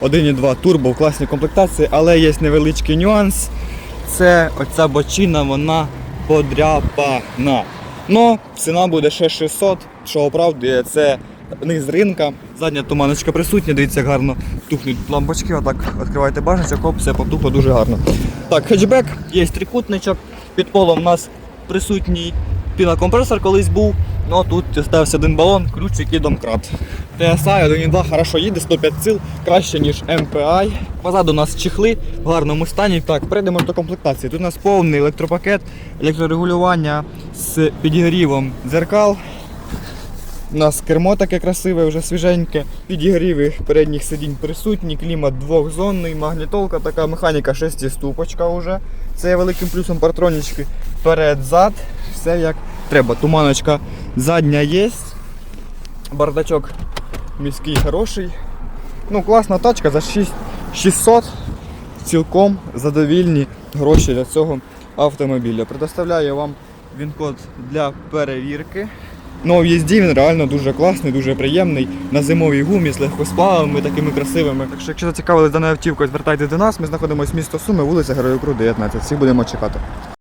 1.2 турбо в класній комплектації, але є невеличкий нюанс. Це оця бочина, вона подряпана. Ну, ціна буде ще 600, що оправдує це низ ринка. Задня туманочка присутня, дивіться, як гарно тухнуть лампочки. Отак відкриваєте бажанчик, оп, все потухло дуже гарно. Так, хетчбек, є трикутничок. Під полом у нас присутній пінокомпресор колись був. Ну тут стався один балон, ключик і домкрат. TSI 1.2 хорошо їде, 105 сил, краще, ніж MPI. Позаду у нас чехли в гарному стані. Так, перейдемо до комплектації. Тут у нас повний електропакет, електрорегулювання з підігрівом дзеркал. У нас кермо таке красиве, вже свіженьке, підігріви передніх сидінь присутні, клімат двохзонний, магнітолка, така механіка шестиступочка вже. Це є великим плюсом партронічки перед-зад, все як треба. Туманочка задня є. Бардачок міський хороший. Ну, класна тачка за 6 600 цілком задовільні гроші для цього автомобіля. Предоставляю вам він-код для перевірки. Ну, в їзді він реально дуже класний, дуже приємний. На зимовій гумі з легкосплавами, такими красивими. Так що, якщо зацікавились даною автівкою, звертайтесь до нас. Ми знаходимося в місто Суми, вулиця Героїв Кру, 19. Всіх будемо чекати.